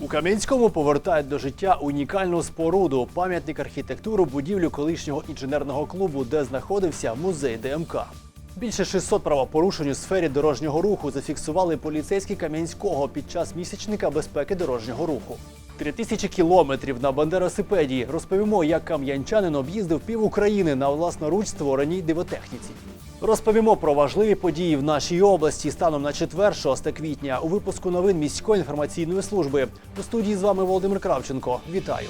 У Кам'янському повертають до життя унікальну споруду пам'ятник архітектури будівлю колишнього інженерного клубу, де знаходився музей ДМК. Більше 600 правопорушень у сфері дорожнього руху зафіксували поліцейські Кам'янського під час місячника безпеки дорожнього руху. Три тисячі кілометрів на бандеросипеді. Розповімо, як кам'янчанин об'їздив пів України на власноруч створеній дивотехніці. Розповімо про важливі події в нашій області станом на 4 6 квітня у випуску новин міської інформаційної служби. У студії з вами Володимир Кравченко. Вітаю.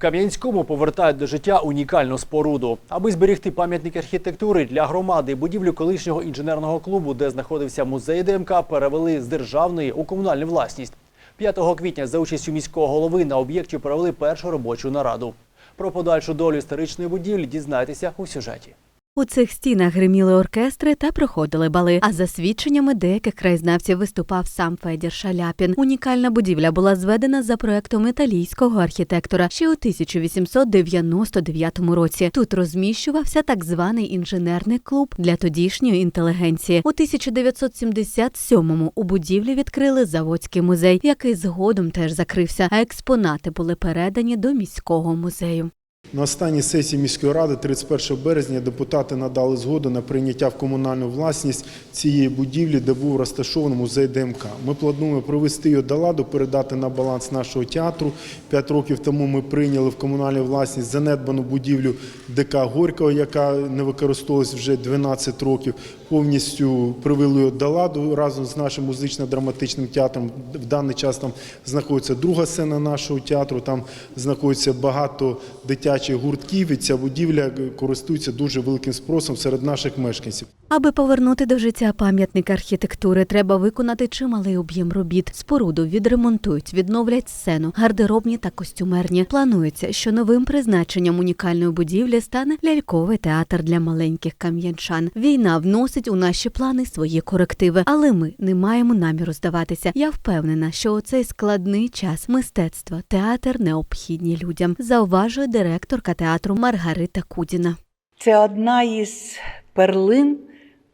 Кам'янському повертають до життя унікальну споруду. Аби зберігти пам'ятник архітектури для громади, будівлю колишнього інженерного клубу, де знаходився музей ДМК, перевели з державної у комунальну власність. 5 квітня за участю міського голови на об'єкті провели першу робочу нараду. Про подальшу долю історичної будівлі дізнайтеся у сюжеті. У цих стінах гриміли оркестри та проходили бали. А за свідченнями деяких краєзнавців виступав сам Федір Шаляпін. Унікальна будівля була зведена за проектом італійського архітектора ще у 1899 році. Тут розміщувався так званий інженерний клуб для тодішньої інтелігенції. У 1977-му у будівлі відкрили заводський музей, який згодом теж закрився. А експонати були передані до міського музею. На останній сесії міської ради 31 березня депутати надали згоду на прийняття в комунальну власність цієї будівлі, де був розташований музей ДМК. Ми плануємо привести його до ладу, передати на баланс нашого театру. П'ять років тому ми прийняли в комунальну власність занедбану будівлю ДК Горького, яка не використовувалась вже 12 років. Повністю привели його до ладу разом з нашим музично-драматичним театром. В даний час там знаходиться друга сцена нашого театру. Там знаходиться багато дитячих гуртків. І ця будівля користується дуже великим спросом серед наших мешканців. Аби повернути до життя пам'ятник архітектури, треба виконати чималий об'єм робіт. Споруду відремонтують, відновлять сцену, гардеробні та костюмерні. Планується, що новим призначенням унікальної будівлі стане ляльковий театр для маленьких кам'янчан. Війна вносить у наші плани свої корективи, але ми не маємо наміру здаватися. Я впевнена, що у цей складний час мистецтво, театр необхідні людям, зауважує директорка театру Маргарита Кудіна. Це одна із перлин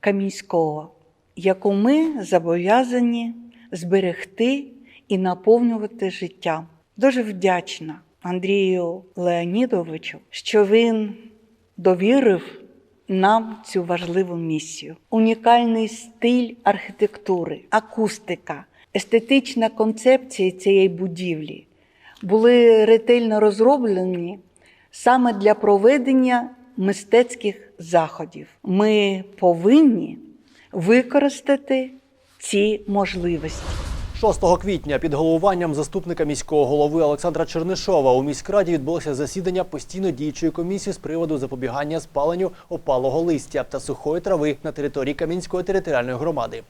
Камінського, яку ми зобов'язані зберегти і наповнювати життя. Дуже вдячна Андрію Леонідовичу, що він довірив нам цю важливу місію. Унікальний стиль архітектури, акустика, естетична концепція цієї будівлі були ретельно розроблені саме для проведення мистецьких заходів. Ми повинні використати ці можливості. 6 квітня під головуванням заступника міського голови Олександра Чернишова у міськраді відбулося засідання постійно діючої комісії з приводу запобігання спаленню опалого листя та сухої трави на території Кам'янської територіальної громади.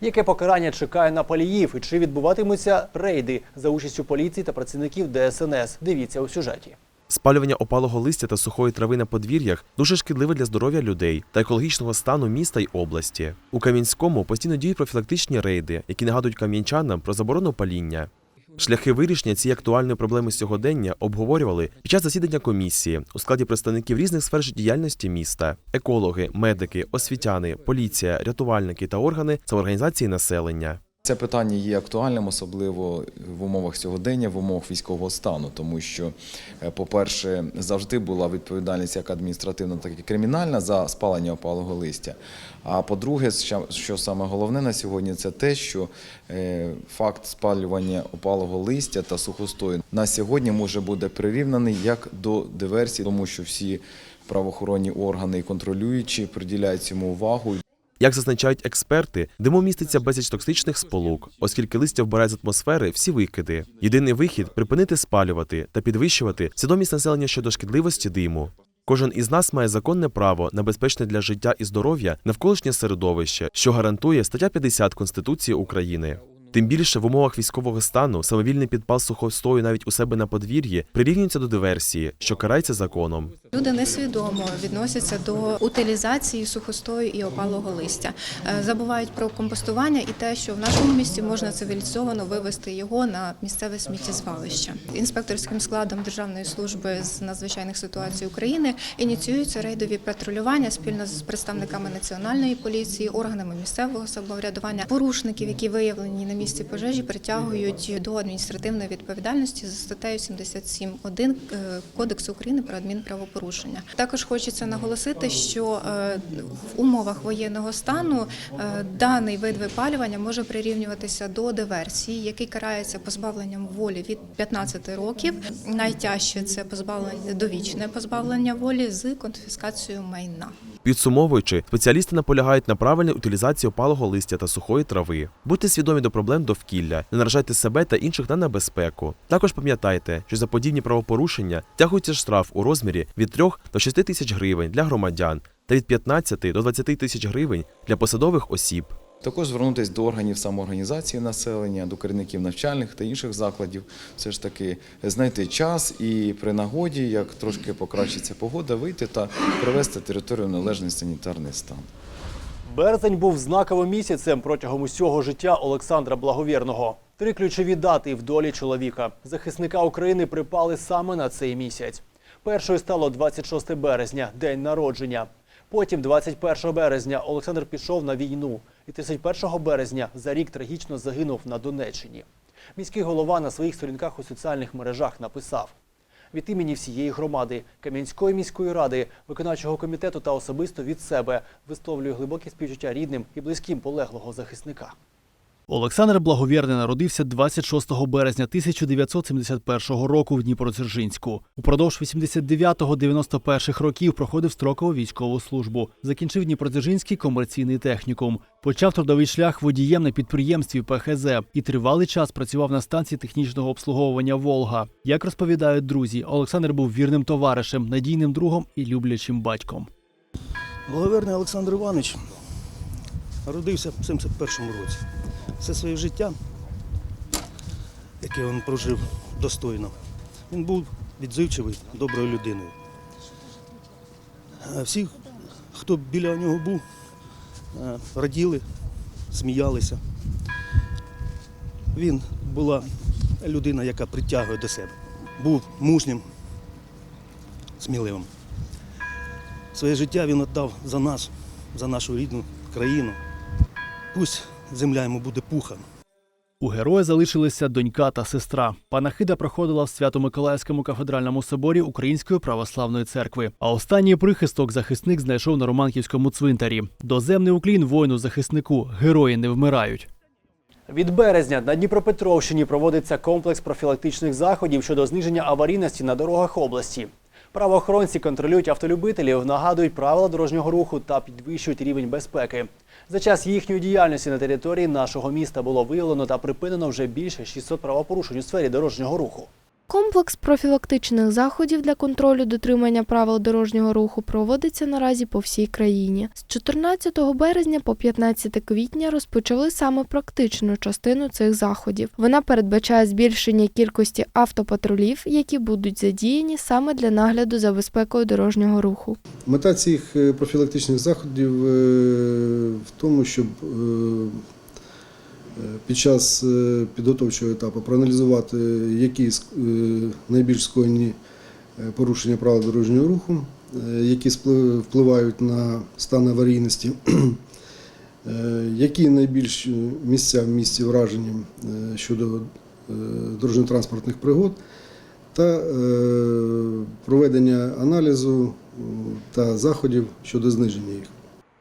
Яке покарання чекає на паліїв і чи відбуватимуться рейди за участю поліції та працівників ДСНС? Дивіться у сюжеті. Спалювання опалого листя та сухої трави на подвір'ях дуже шкідливе для здоров'я людей та екологічного стану міста й області. У Кам'янському постійно діють профілактичні рейди, які нагадують кам'янчанам про заборону паління. Шляхи вирішення цієї актуальної проблеми сьогодення обговорювали під час засідання комісії у складі представників різних сфер життєдіяльності міста: екологи, медики, освітяни, поліція, рятувальники та органи самоорганізації населення. Це питання є актуальним, особливо в умовах сьогодення, в умовах військового стану, тому що, е, по-перше, завжди була відповідальність як адміністративна, так і кримінальна за спалення опалого листя. А по-друге, що- саме головне на сьогодні, це те, що е, факт спалювання опалого листя та сухостою на сьогодні може бути прирівняний як до диверсії, тому що всі правоохоронні органи і контролюючі приділяють цьому увагу. Як зазначають експерти, диму міститься безліч токсичних сполук, оскільки листя вбирає з атмосфери всі викиди. Єдиний вихід припинити спалювати та підвищувати свідомість населення щодо шкідливості диму. Кожен із нас має законне право на безпечне для життя і здоров'я навколишнє середовище, що гарантує стаття 50 Конституції України. Тим більше в умовах військового стану самовільний підпал сухостою навіть у себе на подвір'ї прирівнюється до диверсії, що карається законом. Люди несвідомо відносяться до утилізації сухостою і опалого листя. Е, Забувають про компостування і те, що в нашому місті можна цивілізовано вивести його на місцеве сміттєзвалище. Інспекторським складом Державної служби з надзвичайних ситуацій України ініціюються рейдові патрулювання спільно з представниками національної поліції, органами місцевого самоврядування. Порушників, які виявлені на місці пожежі, притягують до адміністративної відповідальності за статтею 77.1 е, Кодексу України про адмінправопорушення. Також хочеться наголосити, що е, в умовах воєнного стану е, даний вид випалювання може прирівнюватися до диверсії, який карається позбавленням волі від 15 років. Найтяжче це позбавлення довічне позбавлення волі з конфіскацією майна. Підсумовуючи, спеціалісти наполягають на правильній утилізації опалого листя та сухої трави. Будьте свідомі до проблем довкілля, не наражайте себе та інших на небезпеку. Також пам'ятайте, що за подібні правопорушення тягується штраф у розмірі від 3 до 6 тисяч гривень для громадян та від 15 до 20 тисяч гривень для посадових осіб. Також звернутися до органів самоорганізації населення, до керівників навчальних та інших закладів, все ж таки знайти час і при нагоді, як трошки покращиться погода, вийти та привести територію в належний санітарний стан. Березень був знаковим місяцем протягом усього життя Олександра Благовірного. Три ключові дати в долі чоловіка. Захисника України припали саме на цей місяць. Першою стало 26 березня, день народження. Потім, 21 березня, Олександр пішов на війну. І 31 березня за рік трагічно загинув на Донеччині. Міський голова на своїх сторінках у соціальних мережах написав: від імені всієї громади, Кам'янської міської ради, виконавчого комітету та особисто від себе висловлюю глибоке співчуття рідним і близьким полеглого захисника. Олександр Благовірний народився 26 березня 1971 року в Дніпродзержинську. Упродовж 89-91 років проходив строкову військову службу. Закінчив Дніпродзержинський комерційний технікум. Почав трудовий шлях водієм на підприємстві ПХЗ і тривалий час працював на станції технічного обслуговування Волга. Як розповідають друзі, Олександр був вірним товаришем, надійним другом і люблячим батьком. Благоверний Олександр Іванович народився в 71-му році. Все своє життя, яке він прожив достойно, він був відзивчивий, доброю людиною. А Всі, хто біля нього був, е, раділи, сміялися. Він була людина, яка притягує до себе. Був мужнім, сміливим. Своє життя він віддав за нас, за нашу рідну країну. Пусть земля йому буде пухом. У героя залишилися донька та сестра. Панахида проходила в Свято-Миколаївському кафедральному соборі Української православної церкви. А останній прихисток захисник знайшов на Романківському цвинтарі. Доземний уклін воїну захиснику. Герої не вмирають. Від березня на Дніпропетровщині проводиться комплекс профілактичних заходів щодо зниження аварійності на дорогах області. Правоохоронці контролюють автолюбителів, нагадують правила дорожнього руху та підвищують рівень безпеки. За час їхньої діяльності на території нашого міста було виявлено та припинено вже більше 600 правопорушень у сфері дорожнього руху. Комплекс профілактичних заходів для контролю дотримання правил дорожнього руху проводиться наразі по всій країні. З 14 березня по 15 квітня розпочали саме практичну частину цих заходів. Вона передбачає збільшення кількості автопатрулів, які будуть задіяні саме для нагляду за безпекою дорожнього руху. Мета цих е, профілактичних заходів е, в тому, щоб е, під час е, підготовчого етапу проаналізувати, які е, найбільш скоєні е, порушення правил дорожнього руху, які впливають на стан аварійності, які найбільш місця в місті вражені е, щодо дорожньо-транспортних пригод та проведення аналізу та заходів щодо зниження їх.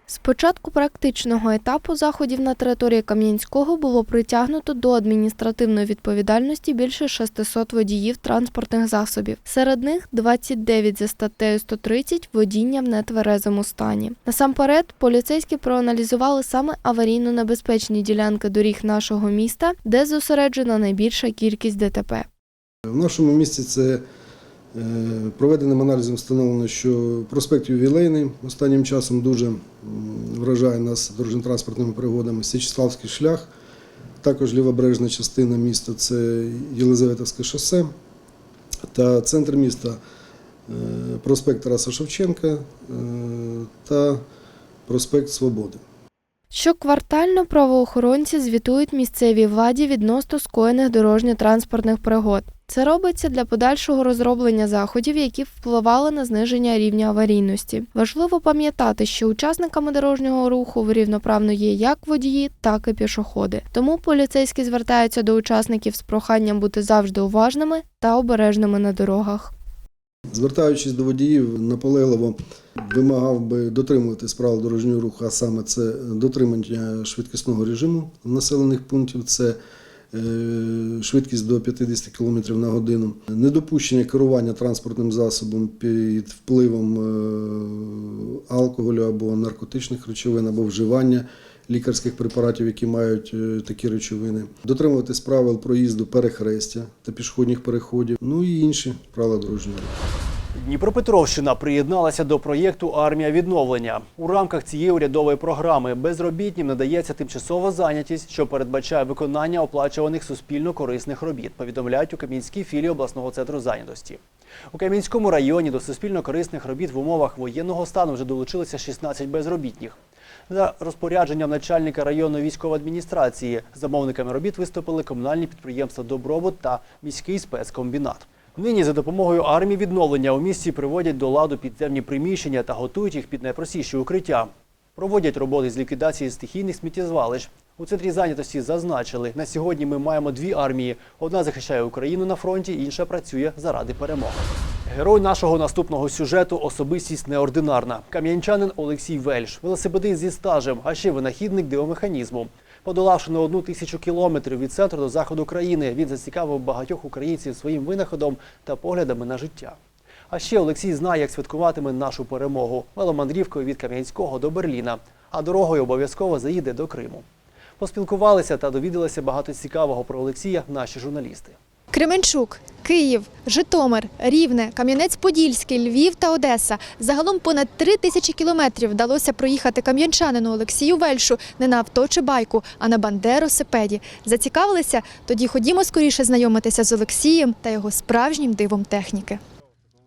З початку практичного етапу заходів на території Кам'янського було притягнуто до адміністративної відповідальності більше 600 водіїв транспортних засобів. Серед них 29 за статтею 130 водіння в нетверезому стані. Насамперед, поліцейські проаналізували саме аварійно небезпечні ділянки доріг нашого міста, де зосереджена найбільша кількість ДТП. В нашому місті це проведеним аналізом встановлено, що проспект Ювілейний останнім часом дуже вражає нас дорожньо-транспортними пригодами. Січеславський шлях, також лівобережна частина міста це Єлизаветовське шосе та центр міста. е, проспект Тараса Шевченка е, та проспект Свободи. Щоквартально правоохоронці звітують місцевій владі відносно скоєних дорожньо-транспортних пригод. Це робиться для подальшого розроблення заходів, які впливали на зниження рівня аварійності. Важливо пам'ятати, що учасниками дорожнього руху рівноправно є як водії, так і пішоходи. Тому поліцейські звертаються до учасників з проханням бути завжди уважними та обережними на дорогах. Звертаючись до водіїв, наполегливо вимагав би дотримуватись правил дорожнього руху, а саме це дотримання швидкісного режиму населених пунктів, це швидкість до 50 км на годину, недопущення керування транспортним засобом під впливом е, алкоголю або наркотичних речовин, або вживання лікарських препаратів, які мають е, такі речовини, дотримуватись правил проїзду перехрестя та пішохідних переходів, ну і інші правила дорожнього руху. Дніпропетровщина приєдналася до проєкту Армія відновлення. У рамках цієї урядової програми безробітнім надається тимчасова зайнятість, що передбачає виконання оплачуваних суспільно корисних робіт. Повідомляють у Кам'янській філії обласного центру зайнятості. У Кам'янському районі до суспільно корисних робіт в умовах воєнного стану вже долучилося 16 безробітних. За розпорядженням начальника районної військової адміністрації замовниками робіт виступили комунальні підприємства Добробут та міський спецкомбінат. Нині за допомогою армії відновлення у місті приводять до ладу підземні приміщення та готують їх під найпростіші укриття. Проводять роботи з ліквідації стихійних сміттєзвалищ. У центрі зайнятості зазначили, на сьогодні ми маємо дві армії. Одна захищає Україну на фронті, інша працює заради перемоги. Герой нашого наступного сюжету особистість неординарна. Кам'янчанин Олексій Вельш, велосипедист зі стажем, а ще винахідник дивомеханізму. Подолавши на одну тисячу кілометрів від центру до заходу країни, він зацікавив багатьох українців своїм винаходом та поглядами на життя. А ще Олексій знає, як святкуватиме нашу перемогу веломандрівкою від Кам'янського до Берліна, а дорогою обов'язково заїде до Криму. Поспілкувалися та довідалися багато цікавого про Олексія наші журналісти. Кременчук, Київ, Житомир, Рівне, Кам'янець-Подільський, Львів та Одеса. Загалом понад три тисячі кілометрів вдалося проїхати кам'янчанину Олексію Вельшу не на авто чи байку, а на бандеросипеді. Зацікавилися? Тоді ходімо скоріше знайомитися з Олексієм та його справжнім дивом техніки.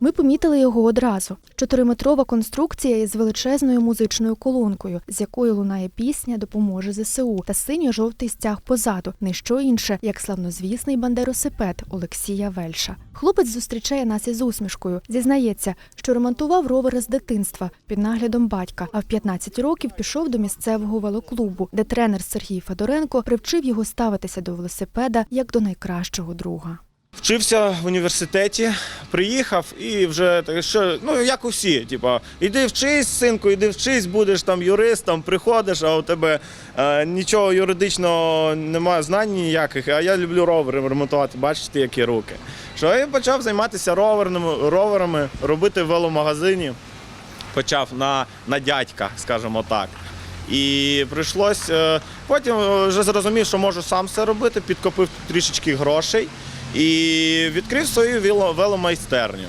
Ми помітили його одразу. Чотириметрова конструкція із величезною музичною колонкою, з якої лунає пісня Допоможе ЗСУ та синьо-жовтий стяг позаду, не що інше, як славнозвісний бандеросипед Олексія Вельша. Хлопець зустрічає нас із усмішкою. Зізнається, що ремонтував ровери з дитинства під наглядом батька, а в 15 років пішов до місцевого велоклубу, де тренер Сергій Федоренко привчив його ставитися до велосипеда як до найкращого друга. Вчився в університеті, приїхав і вже так, що ну як усі, типа, іди вчись, синку, іди вчись, будеш там юристом, приходиш, а у тебе е, нічого юридичного немає, знань ніяких. А я люблю ровери ремонтувати, бачите, які руки. Що я почав займатися роверними роверами, робити в веломагазині. Почав на, на дядька, скажімо так. І прийшлось. е, Потім вже зрозумів, що можу сам все робити, підкопив трішечки грошей і відкрив свою вело- веломайстерню.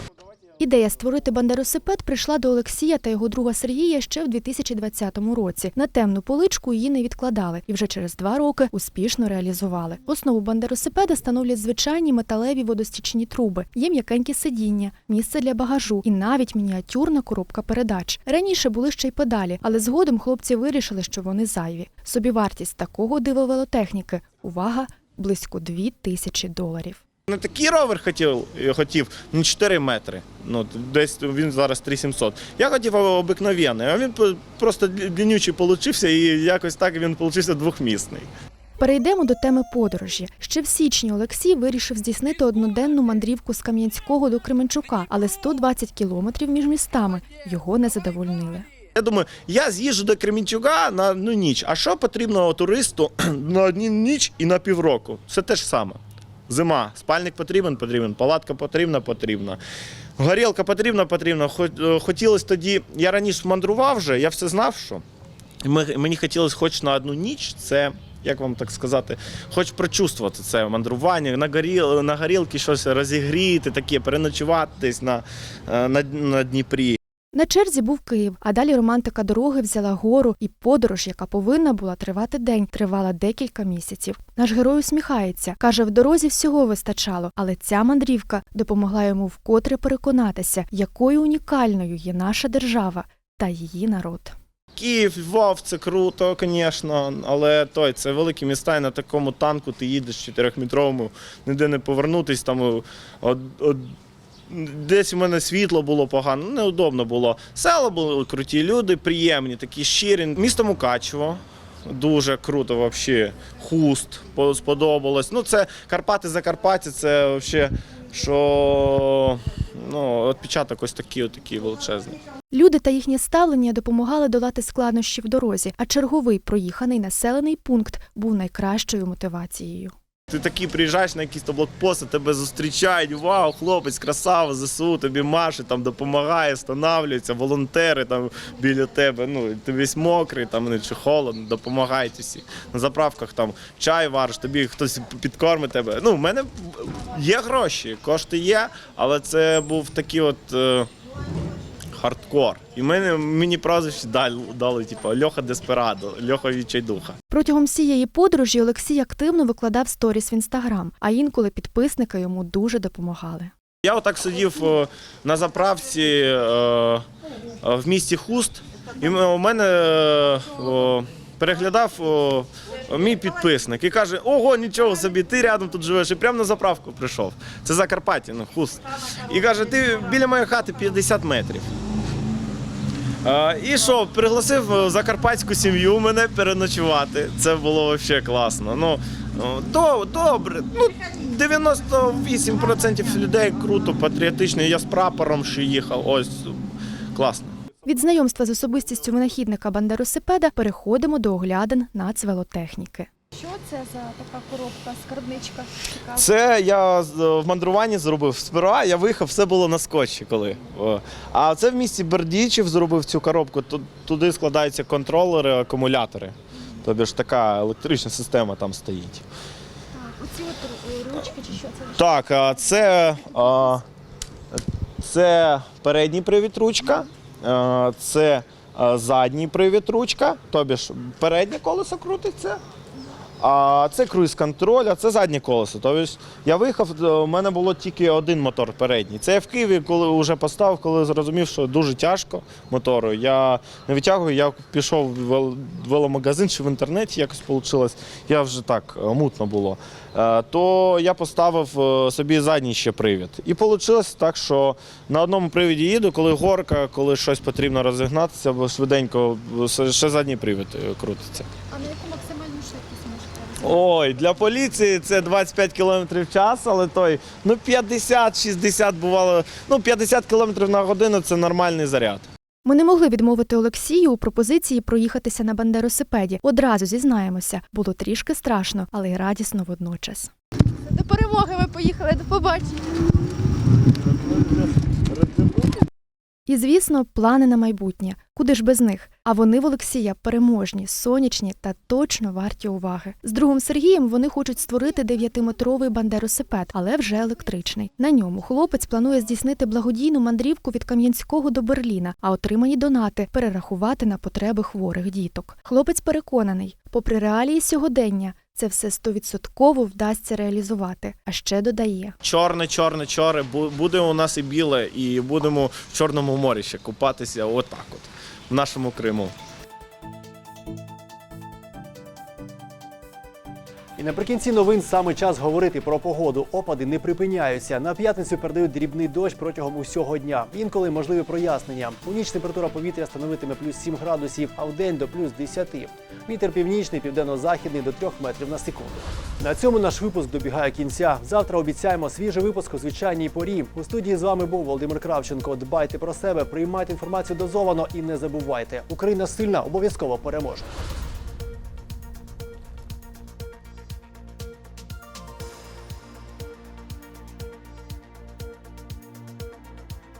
Ідея створити бандеросипед прийшла до Олексія та його друга Сергія ще в 2020 році. На темну поличку її не відкладали і вже через два роки успішно реалізували. Основу бандеросипеда становлять звичайні металеві водостічні труби, є м'якенькі сидіння, місце для багажу і навіть мініатюрна коробка передач. Раніше були ще й педалі, але згодом хлопці вирішили, що вони зайві. Собівартість такого дива велотехніки увага близько дві тисячі доларів. Не такий ровер хотів, хотів ну 4 метри. Ну, десь він зараз 3700. Я хотів обикновенний, а він просто длиннючий получився і якось так він получився двохмісний. Перейдемо до теми подорожі. Ще в січні Олексій вирішив здійснити одноденну мандрівку з Кам'янського до Кременчука, але 120 кілометрів між містами його не задовольнили. Я думаю, я з'їжджу до Кремінчука на одну ніч. А що потрібно туристу на одну ніч і на півроку? Все те ж саме. Зима. Спальник потрібен, потрібен, палатка потрібна, потрібна. Горілка потрібна, потрібна. Хотілося тоді, я раніше мандрував вже, я все знав, що. Мені хотілося хоч на одну ніч, це, як вам так сказати, хоч прочувствувати це мандрування, на, горіл, на горілки щось розігріти, таке, переночуватись на, е, на, на Дніпрі. На черзі був Київ, а далі романтика дороги взяла гору, і подорож, яка повинна була тривати день, тривала декілька місяців. Наш герой усміхається, каже, в дорозі всього вистачало, але ця мандрівка допомогла йому вкотре переконатися, якою унікальною є наша держава та її народ. Київ, Львов, це круто, звісно, але той це великі міста, і на такому танку ти їдеш 4-метровому, ніде не повернутись. Там о, от, от, десь у мене світло було погано, ну, неудобно було. Села були круті, люди приємні, такі щирі. Місто Мукачево. Дуже круто, взагалі. Хуст сподобалось. Ну, це Карпати Закарпаття, це взагалі, що ну, відпечаток ось такий, от такий величезний. Люди та їхнє ставлення допомагали долати складнощі в дорозі, а черговий проїханий населений пункт був найкращою мотивацією. Ти такий приїжджаєш на якісь то блокпости, тебе зустрічають. Вау, хлопець, красава, ЗСУ, тобі маше, там допомагає, встановлюється, волонтери там біля тебе. Ну ти весь мокрий, там ну, чи холодно, допомагають усі. На заправках там чай вариш, тобі хтось підкормить тебе. Ну, в мене є гроші, кошти є, але це був такий от. Хардкор. І мене, мені прозвище дали, дали типу, Льоха Деспирадо, Льоха Відчайдуха. Протягом всієї подорожі Олексій активно викладав сторіс в інстаграм, а інколи підписники йому дуже допомагали. Я отак сидів е, на заправці е, е, в місті Хуст, і у мене переглядав мій підписник і каже: Ого, нічого собі, ти рядом тут живеш, і прямо на заправку прийшов. Це Закарпаття, ну Хуст. І каже, ти біля моєї хати 50 метрів. І що, пригласив е, закарпатську сім'ю мене переночувати. Це було взагалі класно. Ну, ну, до, добре. Ну, 98% людей круто, патріотично. Я з прапором ще їхав. Ось класно. Від знайомства з особистістю винахідника бандеросипеда переходимо до оглядин нацвелотехніки. Це за така коробка, скарбничка? Це я в мандруванні зробив. Сперва я виїхав, все було на скотчі коли. О. А це в місті Бердічів зробив цю коробку. Ту- Туди складаються контролери, акумулятори. Тобі ж така електрична система там стоїть. Так, Оці от ручки чи що це? Так, а це, а, це передній привід ручка, а, це задній привід ручка, тобі ж переднє колесо крутиться. А це круїз-контроль, а це заднє колесо. Тобто я виїхав, у мене було тільки один мотор передній. Це я в Києві, коли вже поставив, коли зрозумів, що дуже тяжко мотору. Я не витягую, я пішов в веломагазин чи в інтернеті якось вийшло. Я вже так е, мутно було. Е, То я поставив е, собі задній ще привід. І вийшло так, що на одному привіді їду, коли горка, коли щось потрібно розігнатися, бо швиденько е, ще задній привід е, крутиться. А на можете? Ой, для поліції це 25 км в час, але той ну 50-60 бувало. Ну 50 км на годину це нормальний заряд. Ми не могли відмовити Олексію у пропозиції проїхатися на бандеросипеді. Одразу зізнаємося, було трішки страшно, але й радісно водночас. До перемоги ви поїхали, до побачення. І, звісно, плани на майбутнє. Куди ж без них? А вони в Олексія переможні, сонячні та точно варті уваги. З другом Сергієм вони хочуть створити дев'ятиметровий бандеросипед, але вже електричний. На ньому хлопець планує здійснити благодійну мандрівку від Кам'янського до Берліна, а отримані донати перерахувати на потреби хворих діток. Хлопець переконаний, попри реалії сьогодення, це все стовідсотково вдасться реалізувати. А ще додає. Чорне, чорне, бу- Буде у нас і біле, і будемо в Чорному морі ще купатися отак от, в нашому Криму. І наприкінці новин саме час говорити про погоду. Опади не припиняються. На п'ятницю передають дрібний дощ протягом усього дня. Інколи можливі прояснення. У ніч температура повітря становитиме плюс 7 градусів, а в день до плюс 10. Вітер північний, південно-західний до 3 метрів на секунду. На цьому наш випуск добігає кінця. Завтра обіцяємо свіжий випуск у звичайній порі. У студії з вами був Володимир Кравченко. Дбайте про себе, приймайте інформацію дозовано і не забувайте. Україна сильна, обов'язково переможе.